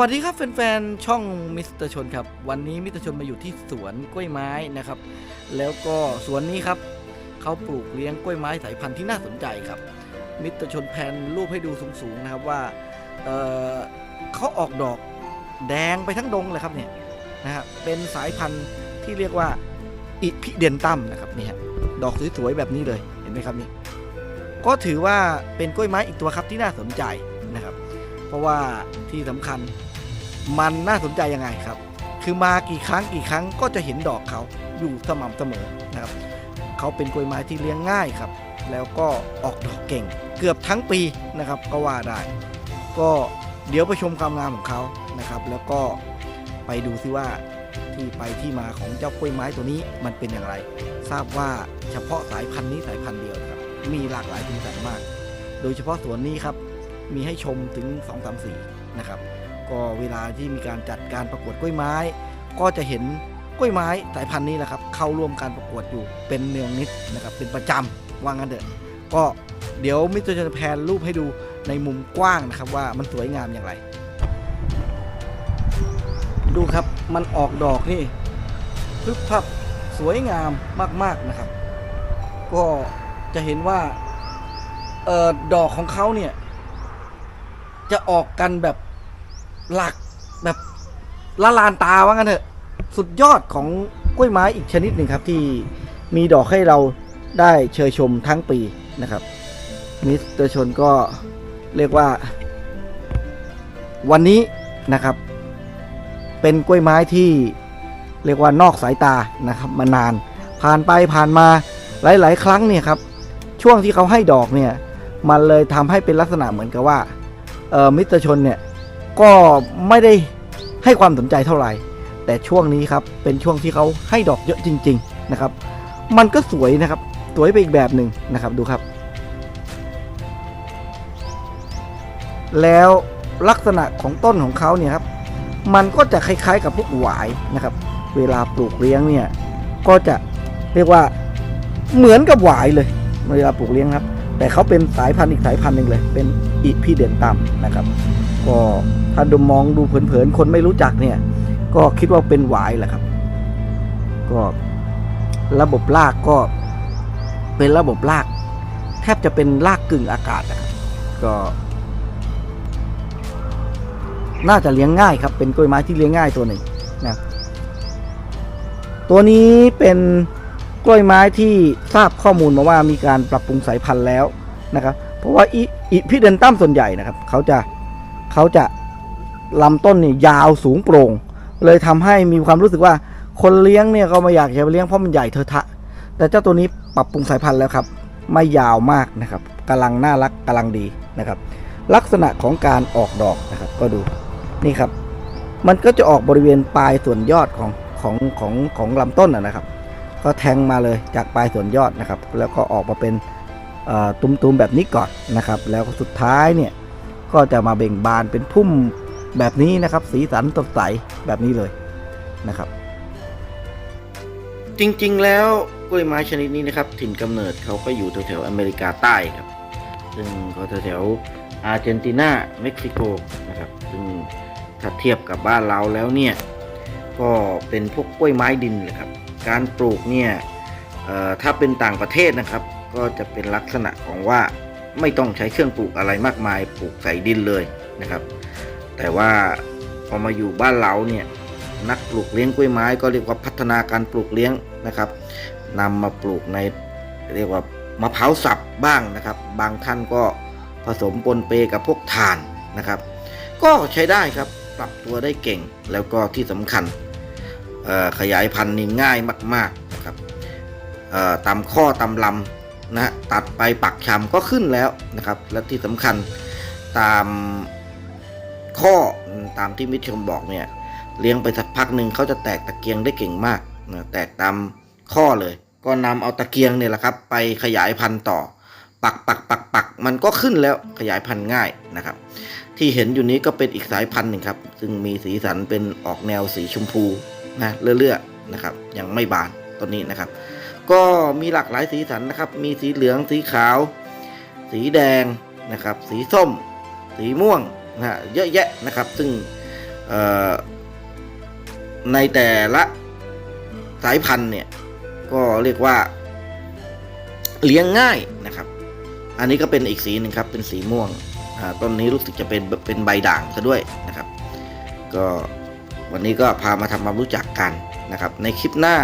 วัสดีครับแฟนๆช่องมิสเตอร์ชนครับวันนี้มิสเตอร์ชนมาอยู่ที่สวนกล้วยไม้นะครับ แล้วก็สวนนี้ครับเขาปลูกเลี้ยงกล้วยไม้สายพันธุ์ที่น่าสนใจครับ มิสเตอร์ชนแพนรูปให้ดูสูงๆนะครับว่าเเขาออกดอกแดงไปทั้งดงเลยครับเนี่ยนะครับเป็นสายพันธุ์ที่เรียกว่าอิพิเดนตัมนะครับนี่ฮะดอกสวยๆแบบนี้เลยเห็นไหมครับนี่ก็ถือว่าเป็นกล้วยไม้อีกตัวครับที่น่าสนใจนะครับ เพราะว่าที่สำคัญ มันน่าสนใจยังไงครับ คือมากี่ครั้งกี่ครั้งก็จะเห็นดอกเขาอยู่สม่ำเสมอนะครับเขาเป็นกล้วยไม้ที่เลี้ยงง่ายครับ แล้วก็ออกดอกเก่ง เกือบทั้งปีนะครับก็ว่าได้ ก็เดี๋ยวไปชมความงามของเขานะครับ แล้วก็ไปดูซิว่าที่ไปที่มาของเจ้ากล้วยไม้ตัวนี้มันเป็นอย่างไร ทราบว่าเฉพาะสายพันธุ์นี้สายพันธุ์เดียวครับ มีหลากหลายสีสันมาก โดยเฉพาะสวนนี้ครับ มีให้ชมถึง 2 3 4นะครับ ก็เวลาที่มีการจัดการประกวดกล้วยไม้ ก็จะเห็นกล้วยไม้สายพันธุ์นี้แหละครับเข้าร่วมการประกวดอยู่เป็นเนืองนิดนะครับเป็นประจำว่างั้นเถอะก็เดี๋ยวมิสเตอร์จะแพนรูปให้ดูในมุมกว้างนะครับว่ามันสวยงามอย่างไร ดูครับมันออกดอกนี่พึบพับสวยงามมากๆนะครับ ก็จะเห็นว่าออดอกของเขาเนี่ย จะออกกันแบบ หลักแบบละลานตาว่างั้นเถอะ สุดยอดของกล้วยไม้อีกชนิดหนึ่งครับ ที่มีดอกให้เราได้เชยชมทั้งปีนะครับ มิสเตอร์ชนก็เรียกว่า วันนี้นะครับ เป็นกล้วยไม้ที่เรียกว่านอกสายตานะครับ มานานผ่านไปผ่านมาหลาย ๆ ครั้งเนี่ยครับ ช่วงที่เขาให้ดอกเนี่ย มันเลยทำให้เป็นลักษณะเหมือนกับว่าเออมิสเตอร์ชนเนี่ย ก็ไม่ได้ให้ความสนใจเท่าไหร่ แต่ช่วงนี้ครับเป็นช่วงที่เขาให้ดอกเยอะจริง ๆนะครับ มันก็สวยนะครับสวยไปอีกแบบหนึ่งนะครับดูครับ แล้วลักษณะของต้นของเขาเนี่ยครับมันก็จะคล้ายๆกับพวกหวายนะครับ เวลาปลูกเลี้ยงเนี่ยก็จะเรียกว่าเหมือนกับหวายเลยเวลาปลูกเลี้ยงครับ แต่เขาเป็นสายพันธุ์อีกสายพันธุ์หนึ่งเลย เป็นอีพีเดนตัมนะครับ ก็ถ้าดูมองดูเผินๆคนไม่รู้จักเนี่ย ก็คิดว่าเป็นหวายแหละครับ ก็ระบบรากก็เป็นระบบราก แทบจะเป็นรากกึ่งอากาศนะครับก็ น่าจะเลี้ยงง่ายครับ เป็นกล้วยไม้ที่เลี้ยงง่ายตัวหนึ่งนะตัวนี้เป็นกล้วยไม้ที่ทราบข้อมูลมาว่ามีการปรับปรุงสายพันธุ์แล้วนะครับ เพราะว่าอีอีพิเดนตัมส่วนใหญ่นะครับ เขาจะ เขาจะลำต้นนี่ยาวสูงโปร่ง เลยทำให้มีความรู้สึกว่าคนเลี้ยงเนี่ยก็ไม่อยากจะไปเลี้ยงเพราะมันใหญ่เทอะทะ แต่เจ้าตัวนี้ปรับปรุงสายพันธุ์แล้วครับ ไม่ยาวมากนะครับกำลังน่ารักกำลังดีนะครับ ลักษณะของการออกดอกนะครับ ก็ดูนี่ครับ มันก็จะออกบริเวณปลายส่วนยอดของของของของลำต้นนะครับ ก็แทงมาเลยจากปลายส่วนยอดนะครับ แล้วก็ออกมาเป็นตุ้มๆแบบนี้ก่อนนะครับ แล้วสุดท้ายเนี่ย ก็จะมาเบ่งบานเป็นพุ่มแบบนี้นะครับ สีสันสดใสแบบนี้เลยนะครับ จริงๆ แล้วกล้วยไม้ชนิดนี้นะครับ ถิ่นกำเนิดเขาก็อยู่แถวๆอเมริกาใต้ครับ ซึ่งก็แถวๆอาร์เจนตินาเม็กซิโกนะครับ ซึ่งถ้าเทียบกับบ้านเราแล้วเนี่ย ก็เป็นพวกกล้วยไม้ดินเลยครับ การปลูกเนี่ยถ้าเป็นต่างประเทศนะครับ ก็จะเป็นลักษณะของว่า ไม่ต้องใช้เครื่องปลูกอะไรมากมายปลูกใส่ดินเลยนะครับ แต่ว่าพอมาอยู่บ้านเราเนี่ยนักปลูกเลี้ยงกล้วยไม้ก็เรียกว่าพัฒนาการปลูกเลี้ยงนะครับนำมาปลูกในเรียกว่ามะพร้าวสับบ้างนะครับ บางท่านก็ผสมปนเปกับพวกถ่านนะครับ ก็ใช้ได้ครับปรับตัวได้เก่งแล้วก็ที่สำคัญขยายพันธุ์นี่ง่ายมากๆนะครับตามข้อตามลำ นะฮะตัดไปปักชำก็ขึ้นแล้วนะครับ และที่สำคัญตามข้อตามที่มิตรชมบอกเนี่ยเลี้ยงไปสักพักหนึ่งเขาจะแตกตะเกียงได้เก่งมากนะแตกตามข้อเลย ก็นำเอาตะเกียงเนี่ยแหละครับ ไปขยายพันธุ์ต่อ ปักปักปักปักมันก็ขึ้นแล้วขยายพันธุ์ง่ายนะครับ ที่เห็นอยู่นี้ก็เป็นอีกสายพันธุ์หนึ่งครับ ซึ่งมีสีสันเป็นออกแนวสีชมพูนะเลื่อยๆนะครับ ยังไม่บานต้นนี้นะครับ ก็มีหลากหลายสีสันนะครับ มีสีเหลืองสีขาว สีแดงนะครับ สีส้ม สีม่วงนะฮะเยอะแยะนะครับ ซึ่งในแต่ละสายพันธุ์เนี่ยก็เรียกว่าเลี้ยงง่ายนะครับ อันนี้ก็เป็นอีกสีหนึ่งครับเป็นสีม่วงต้นนี้รู้สึกจะเป็นเป็นใบด่างซะด้วยนะครับ ก็วันนี้ก็พามาทำความรู้จักกันนะครับ ในคลิปหน้า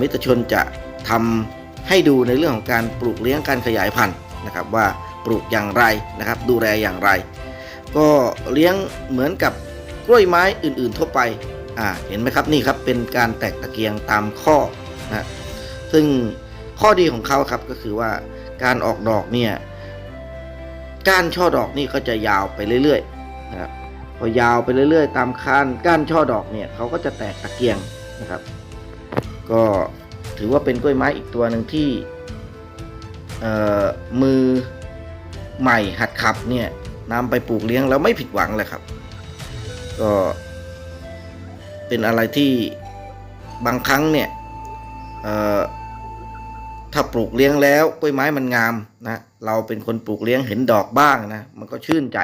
มิตรชนจะทำให้ดูในเรื่องของการปลูกเลี้ยงการขยายพันธุ์นะครับว่าปลูกอย่างไรนะครับ ดูแลอย่างไร ก็เลี้ยงเหมือนกับกล้วยไม้อื่นๆทั่วไปอ่าเห็นไหมครับนี่ครับเป็นการแตกตะเกียงตามข้อนะซึ่งข้อดีของเขาครับก็คือว่าการออกดอกเนี่ยก้านช่อดอกนี่ก็จะยาวไปเรื่อยๆนะครับพอยาวไปเรื่อย ๆ ตามคานก้านช่อดอกเนี่ยเขาก็จะแตกตะเกียงนะครับ ก็ถือว่าเป็นกล้วยไม้อีกตัวหนึ่งที่มือใหม่หัดขับเนี่ยนำไปปลูกเลี้ยงแล้วไม่ผิดหวังเลยครับ ก็เป็นอะไรที่บางครั้งเนี่ยถ้าปลูกเลี้ยงแล้วกล้วยไม้มันงามนะเราเป็นคนปลูกเลี้ยงเห็นดอกบ้างนะมันก็ชื่นใจ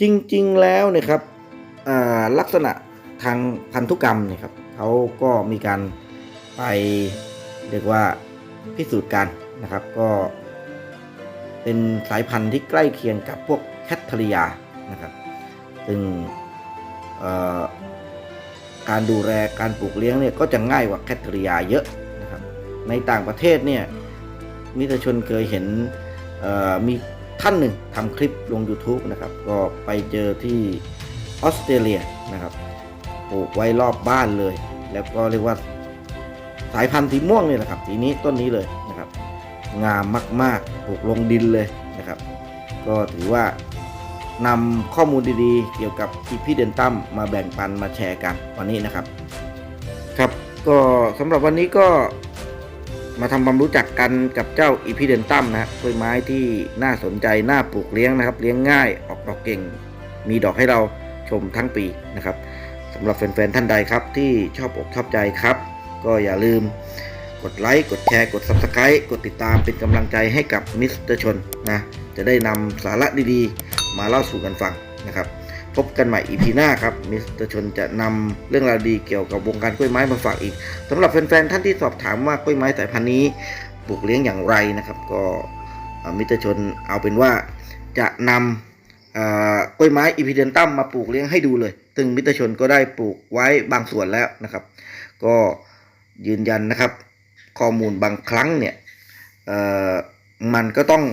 จริงๆแล้วเนะครับลักษณะทางพันธุกรรมเนี่ยครับเขาก็มีการ ไปเรียกว่าพิสูจน์กันนะครับ ก็เป็นสายพันธุ์ที่ใกล้เคียงกับพวกแคทเทอริยานะครับซึ่งการดูแลการปลูกเลี้ยงเนี่ยก็จะง่ายกว่าแคทเทอริยาเยอะนะครับ ในต่างประเทศเนี่ยมิตรชนเคยเห็นมีท่านหนึ่งทำคลิปลง YouTube นะครับ ก็ไปเจอที่ออสเตรเลียนะครับปลูกไว้รอบบ้านเลย แล้วก็เรียกว่า สายพันธุ์สีม่วงเนี่ยแหละครับสีนี้ต้นนี้เลยนะครับ งามมากๆปลูกลงดินเลยนะครับ ก็ถือว่านำข้อมูลดีๆ เกี่ยวกับอีพีเดนตัมมาแบ่งปันมาแชร์กันวันนี้นะครับ ครับก็สำหรับวันนี้ก็มาทำความรู้จักกันกับเจ้าอีพีเดนตัมนะฮะกล้วยไม้ที่น่าสนใจน่าปลูกเลี้ยงนะครับ เลี้ยงง่ายออกดอกเก่ง มีดอกให้เราชมทั้งปีนะครับสำหรับแฟนๆท่านใดครับที่ชอบอกชอบใจครับ ก็อย่าลืมกดไลค์ กดแชร์ กด Subscribe กดติดตามเป็นกำลังใจให้กับมิสเตอร์ชนนะ จะได้นำสาระดีๆ มาเล่าสู่กันฟังนะครับ พบกันใหม่อีพีหน้าครับ มิสเตอร์ชนจะนำเรื่องราวดีเกี่ยวกับวงการกล้วยไม้มาฝากอีกสำหรับแฟนๆท่านที่สอบถามว่ากล้วยไม้สายพันธุ์นี้ปลูกเลี้ยงอย่างไรนะครับ ก็มิสเตอร์ชนเอาเป็นว่าจะนำกล้วยไม้อีพีเดนตัมมาปลูกเลี้ยงให้ดูเลย ซึ่งมิสเตอร์ชนก็ได้ปลูกไว้บางส่วนแล้วนะครับ ก็ ยืนยันนะครับ ข้อมูลบางครั้งเนี่ยมันก็ต้อง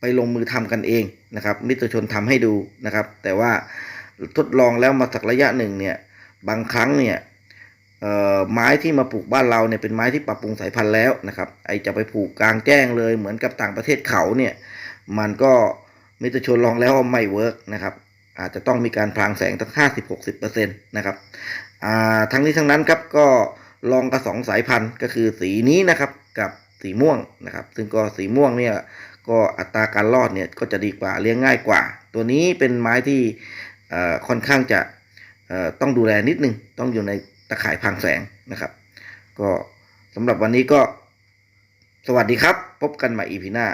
ไปลงมือทำกันเองนะครับ มิตรชนทำให้ดูนะครับ แต่ว่าทดลองแล้วมาสักระยะหนึ่งเนี่ยบางครั้งเนี่ยไม้ที่มาปลูกบ้านเราเนี่ยเป็นไม้ที่ปรับปรุงสายพันธุ์แล้วนะครับไอจะไปปลูกกลางแจ้งเลยเหมือนกับต่างประเทศเขาเนี่ยมันก็มิตรชนลองแล้วไม่เวิร์กนะครับอาจจะต้องมีการพรางแสงตั้งห้าสิบหกสิบเปอร์เซ็นต์นะครับทั้งนี้ทั้งนั้นครับก็ ลองกับสองสายพันธุ์ก็คือสีนี้นะครับกับสีม่วงนะครับ ซึ่งก็สีม่วงเนี่ยก็อัตราการรอดเนี่ยก็จะดีกว่าเลี้ยงง่ายกว่า ตัวนี้เป็นไม้ที่ค่อนข้างจะต้องดูแลนิดนึง ต้องอยู่ในตะข่ายพรางแสงนะครับ ก็สำหรับวันนี้ก็สวัสดีครับ พบกันใหม่อีพีหน้า